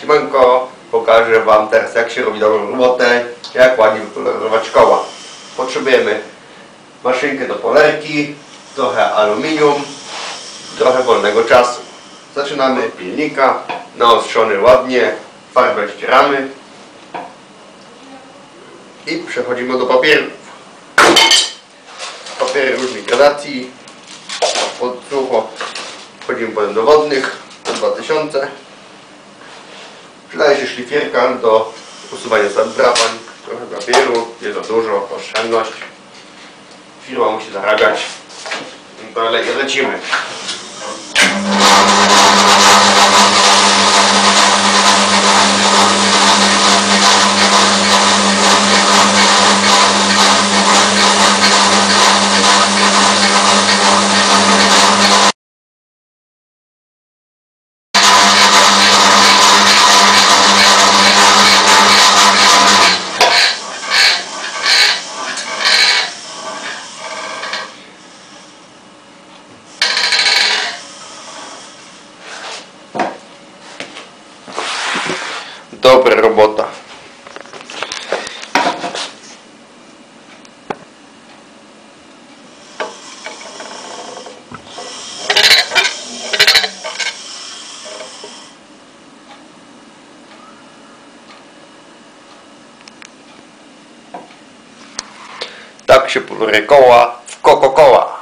Siemanko, pokażę Wam teraz jak się robi dobrą robotę, jak ładnie wypolerować koła. Potrzebujemy maszynkę do polerki, trochę aluminium, trochę wolnego czasu. Zaczynamy od pilnika, naostrzony ładnie, farbę ścieramy i przechodzimy do papierów. Papiery różnych gradacji, od sucho wchodzimy potem do wodnych, do 2000 Przydaje się szlifierka do usuwania zadrapań, trochę papieru, nie za dużo, oszczędność. Firma musi zarabiać. No to le lecimy. Dobra robota. Tak się poluje koła w koła.